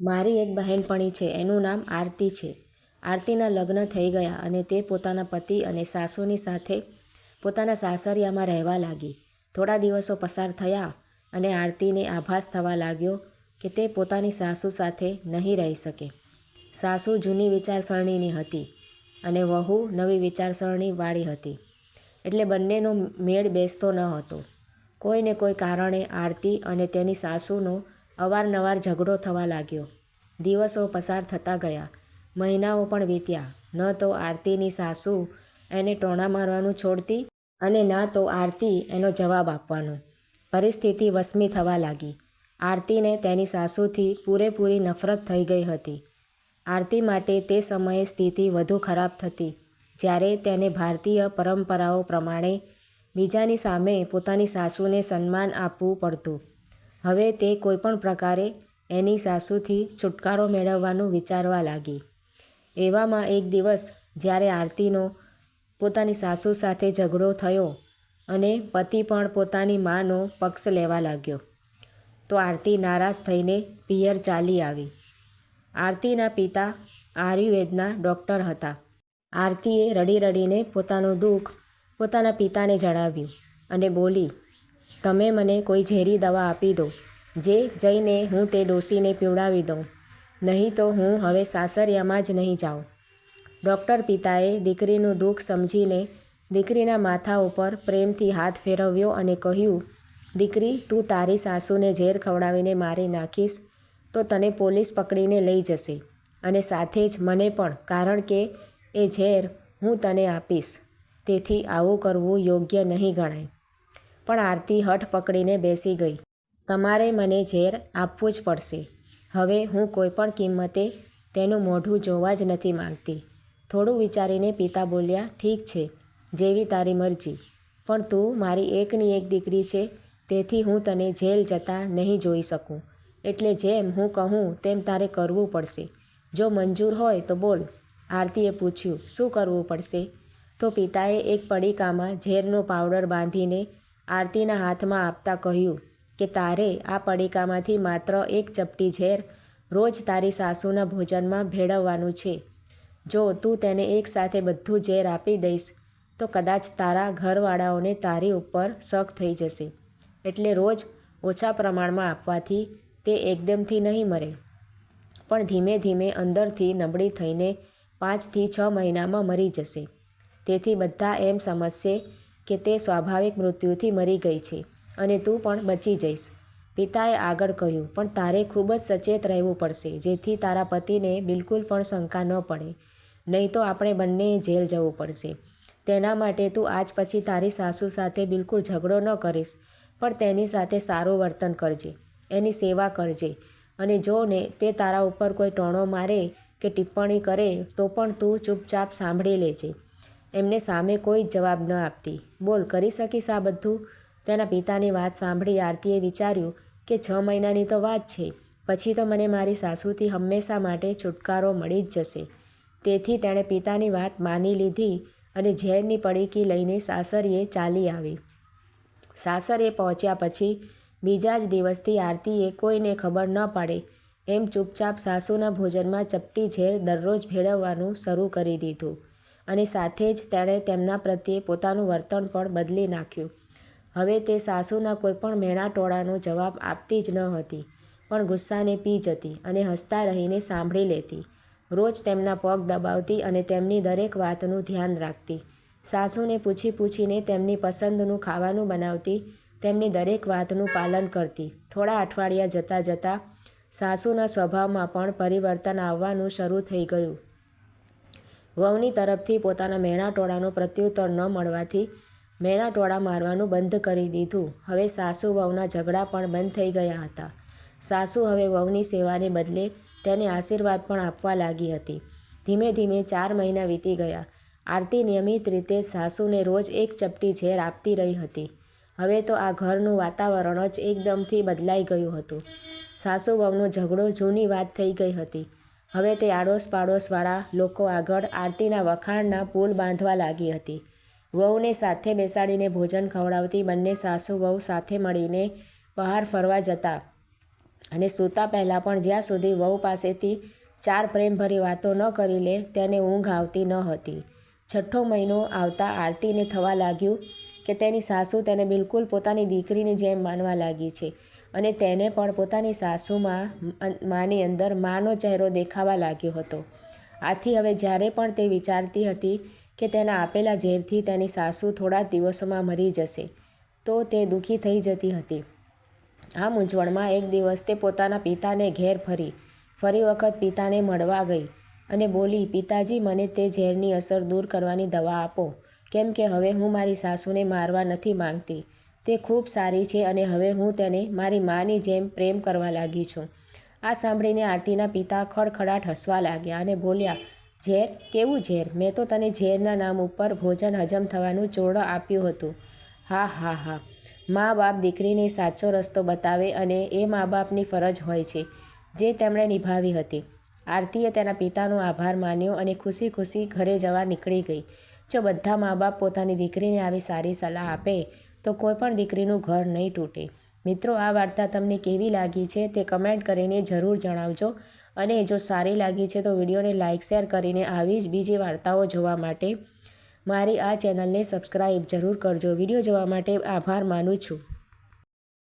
મારી એક બહેનપણી છે, એનું નામ આરતી છે. આરતીના લગ્ન થઈ ગયા અને તે પોતાના પતિ અને સાસુની સાથે પોતાના સાસરિયામાં રહેવા લાગી. થોડા દિવસો પસાર થયા અને આરતીને આભાસ થવા લાગ્યો કે તે પોતાની સાસુ સાથે નહીં રહી શકે. સાસુ જૂની વિચારસરણીની હતી અને વહુ નવી વિચારસરણીવાળી હતી. એટલે બંનેનો મેળ બેસતો ન હતો. કોઈને કોઈ કારણે આરતી અને તેની સાસુનો અવારનવાર ઝઘડો થવા લાગ્યો. દિવસો પસાર થતા ગયા. મહિનાઓ પણ વીત્યા. ન તો આરતીની સાસુ એને ટોણા મારવાનું છોડતી અને ના તો આરતી એનો જવાબ આપવાનો. પરિસ્થિતિ વસમી થવા લાગી. આરતીને તેની સાસુથી પૂરેપૂરી નફરત થઈ ગઈ હતી. આરતી માટે તે સમયે સ્થિતિ વધુ ખરાબ થતી, જ્યારે તેને ભારતીય પરંપરાઓ પ્રમાણે બીજાની સામે પોતાની સાસુને સન્માન આપવું પડતું. હવે તે કોઈપણ પ્રકારે એની સાસુથી છુટકારો મેળવવાનું વિચારવા લાગી. એવામાં એક દિવસ જ્યારે આરતીનો પોતાની સાસુ સાથે ઝઘડો થયો અને પતિ પણ પોતાની માનો પક્ષ લેવા લાગ્યો, તો આરતી નારાજ થઈને પિયર ચાલી આવી. આરતીના પિતા આયુર્વેદના ડૉક્ટર હતા. આરતીએ રડી રડીને પોતાનું દુઃખ પોતાના પિતાને જણાવ્યું અને બોલી તમે મને કોઈ ઝેરી દવા આપી દો, જે જઈને હું તે ડોસીને પીવડાવી દઉં. નહીં તો હું હવે સાસરિયામાં જ નહીં જાઉં. ડૉક્ટર પિતાએ દીકરીનું દુઃખ સમજીને દીકરીના માથા ઉપર પ્રેમથી હાથ ફેરવ્યો અને કહ્યું, દીકરી, તું તારી સાસુને ઝેર ખવડાવીને મારી નાખીશ, તો તને પોલીસ પકડીને લઈ જશે અને સાથે જ મને પણ, કારણ કે એ ઝેર હું તને આપીશ. તેથી આવું કરવું યોગ્ય નહીં ગણાય. પણ આરતી હઠ પકડીને બેસી ગઈ. તમારે મને ઝેર આપવું જ પડશે. હવે હું કોઈપણ કિંમતે તેનું મોઢું જોવા જ નથી માંગતી થોડું વિચારીને પિતા બોલ્યા, ઠીક છે, જેવી તારી મરજી. પણ તું મારી એકની એક દીકરી છે, તેથી હું તને જેલ જતાં નહીં જોઈ શકું. એટલે જેમ હું કહું, તેમ તારે કરવું પડશે. જો મંજૂર હોય તો બોલ આરતીએ પૂછ્યું, શું કરવું પડશે તો પિતાએ એક પડીકામાં ઝેરનો પાવડર બાંધીને આરતીના હાથમાં આપતા કહ્યું કે, તારે આ પડીકામાંથી માત્ર એક ચપટી ઝેર રોજ તારી સાસુના ભોજનમાં ભેળવવાનું છે. જો તું તેને એકસાથે બધું ઝેર આપી દઈશ, તો કદાચ તારા ઘરવાળાઓને તારી ઉપર શક થઈ જશે. એટલે રોજ ઓછા પ્રમાણમાં આપવાથી તે એકદમથી નહીં મરે. પણ ધીમે ધીમે અંદરથી નબળી થઈને પાંચથી છ મહિનામાં મરી જશે. તેથી બધા એમ સમજશે કે તે સ્વાભાવિક મૃત્યુથી મરી ગઈ છે અને તું પણ બચી જઈશ. પિતાએ આગળ કહ્યું, પણ તારે ખૂબ જ સચેત રહેવું પડશે, જેથી તારા પતિને બિલકુલ પણ શંકા ન પડે. નહીં તો આપણે બંને જેલ જવું પડશે. તેના માટે તું આજ પછી તારી સાસુ સાથે બિલકુલ ઝઘડો ન કરીશ, પણ તેની સાથે સારું વર્તન કરજે, એની સેવા કરજે. અને જો ને તે તારા ઉપર કોઈ ટોણો મારે કે ટિપ્પણી કરે, તો પણ તું ચૂપચાપ સાંભળી લેજે. એમને સામે કોઈ જવાબ ન આપતી. બોલ, કરી શકીશ આ બધું? તેના પિતાની વાત સાંભળી આરતીએ વિચાર્યું કે છ મહિનાની તો વાત છે, પછી તો મને મારી સાસુથી હંમેશા માટે છુટકારો મળી જ જશે. તેથી તેણે પિતાની વાત માની લીધી અને ઝેરની પડીકી લઈને સાસરીએ ચાલી આવી. સાસરે પહોંચ્યા પછી બીજા જ દિવસથી આરતીએ કોઈને ખબર ન પડે એમ ચૂપચાપ સાસુના ભોજનમાં ચપટી ઝેર દરરોજ ભેળવવાનું શરૂ કરી દીધું. અને સાથે જ તેણે તેમના પ્રત્યે પોતાનું વર્તન પણ બદલી નાખ્યું. હવે તે સાસુના કોઈપણ મેણા ટોળાનો જવાબ આપતી જ ન હતી, પણ ગુસ્સાને પી જતી અને હસતા રહીને સાંભળી લેતી. રોજ તેમના પગ દબાવતી અને તેમની દરેક વાતનું ધ્યાન રાખતી. સાસુને પૂછી પૂછીને તેમની પસંદનું ખાવાનું બનાવતી, તેમની દરેક વાતનું પાલન કરતી. થોડા અઠવાડિયા જતાં જતાં સાસુના સ્વભાવમાં પણ પરિવર્તન આવવાનું શરૂ થઈ ગયું. વહુની તરફથી પોતાના મેણા ટોળાનો પ્રત્યુત્તર ન મળવાથી મેણા ટોળા મારવાનું બંધ કરી દીધું. હવે સાસુ વહુના ઝઘડા પણ બંધ થઈ ગયા હતા. સાસુ હવે વહુની સેવાને બદલે તેને આશીર્વાદ પણ આપવા લાગી હતી. ધીમે ધીમે ચાર મહિના વીતી ગયા. આરતી નિયમિત રીતે સાસુને રોજ એક ચપટી ઝેર આપતી રહી હતી. હવે તો આ ઘરનું વાતાવરણ જ એકદમથી બદલાઈ ગયું હતું. સાસુ વહુનો ઝઘડો જૂની વાત થઈ ગઈ હતી. હવે તે આડોશ પાડોશવાળા લોકો આગળ આરતીના વખાણના પુલ બાંધવા લાગી હતી. વહુને સાથે બેસાડીને ભોજન ખવડાવતી બંને સાસુ વહુ સાથે મળીને બહાર ફરવા જતા અને સૂતા પહેલાં પણ જ્યાં સુધી વહુ પાસેથી ચાર પ્રેમભરી વાતો ન કરી લે, તેને ઊંઘ આવતી ન હતી. છઠ્ઠો મહિનો આવતા આરતીને થવા લાગ્યું કે તેની સાસુ તેને બિલકુલ પોતાની દીકરીની જેમ માનવા લાગી છે. અને તેને પણ પોતાની સાસુમાં માની અંદર માનો ચહેરો દેખાવા લાગ્યો હતો. આથી હવે જ્યારે પણ તે વિચારતી હતી કે તેના આપેલા ઝેરથી તેની સાસુ થોડા દિવસોમાં મરી જશે, તો તે દુઃખી થઈ જતી હતી. આ મૂંઝવણમાં એક દિવસ તે પોતાના પિતાને ઘેર ફરી ફરી વખત પિતાને મળવા ગઈ અને બોલી, પિતાજી, મને તે ઝેરની અસર દૂર કરવાની દવા આપો. કેમ કે હવે હું મારી સાસુને મારવા નથી માંગતી. તે ખૂબ સારી છે અને હવે હું તેને મારી માની જેમ પ્રેમ કરવા લાગી છું. આ સાંભળીને આરતીના પિતા ખડખડાટ હસવા લાગ્યા અને બોલ્યા, ઝેર, કેવું ઝેર? મેં તો તને ઝેરના નામ ઉપર ભોજન હજમ થવાનું ચોરણ આપ્યું હતું. હા હા હા. મા બાપ દીકરીને સાચો રસ્તો બતાવે અને એ મા બાપની ફરજ હોય છે, જે તેમણે નિભાવી હતી. આરતીએ તેના પિતાનો આભાર માન્યો અને ખુશી ખુશી ઘરે જવા નીકળી ગઈ. જો બધા મા બાપ પોતાની દીકરીને આવી સારી સલાહ આપે તો કોઈ પણ દીકરીનું ઘર નહીં તૂટે. મિત્રો, આ વાર્તા તમને કેવી લાગી છે તે કમેન્ટ કરીને જરૂર જણાવજો. અને જો સારી લાગી છે તો વિડીયોને લાઇક, શેર કરીને આવી જ બીજી વાર્તાઓ જોવા માટે મારી આ ચેનલને સબસ્ક્રાઈબ જરૂર કરજો. વીડિયો જોવા માટે આભાર માનું છું.